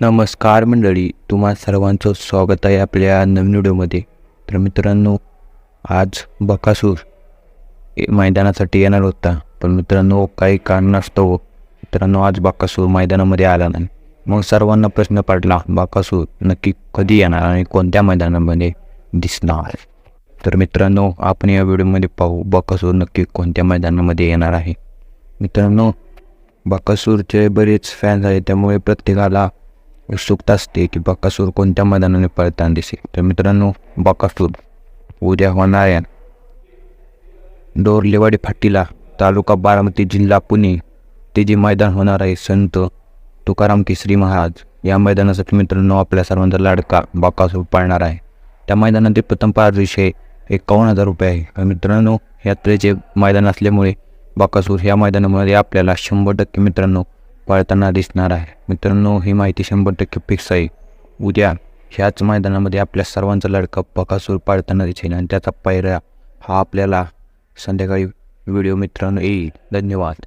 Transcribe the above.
नमस्कार मंडळी तुम्हा सर्वांचं स्वागत आहे आपल्या नवीन व्हिडिओमध्ये. तर मित्रांनो आज बकासूर मैदानासाठी येणार होता. पण मित्रांनो काही कारणास्तव हो. मित्रांनो आज बकासूर मैदानामध्ये आला नाही. मग सर्वांना प्रश्न पडला बकासूर नक्की कधी येणार आणि कोणत्या मैदानामध्ये दिसणार? तर मित्रांनो आपण या व्हिडिओमध्ये पाहू बकासूर नक्की कोणत्या मैदानामध्ये येणार आहे. मित्रांनो बकासूरचे बरेच फॅन्स आहेत त्यामुळे प्रत्येकाला उत्सुकता असते की बकासूर कोणत्या मैदानाने पळताना दिसेल. तर मित्रांनो बकासूर उद्या होणार डोरलेवाडी फाटीला तालुका बारामती जिल्हा पुणे ते जे मैदान होणार आहे संत तुकाराम केसरी महाराज. या मैदानासाठी मित्रांनो आपल्या सर्वांचा लाडका बकासूर पाळणार आहे. त्या मैदानातील प्रथम पाच एकावन्न हजार रुपये आहे. मित्रांनो यात्रेचे मैदान असल्यामुळे बकासूर ह्या मैदानामध्ये आपल्याला शंभर टक्के मित्रांनो पाळताना दिसणार आहे. मित्रांनो ही माहिती शंभर टक्के फिक्स आहे. उद्या ह्याच मैदानामध्ये आपल्या सर्वांचा लडका बकासूर पाळताना दिसेल आणि त्याचा पायऱ्या हा आपल्याला संध्याकाळी व्हिडिओ मित्रांनो येईल. धन्यवाद.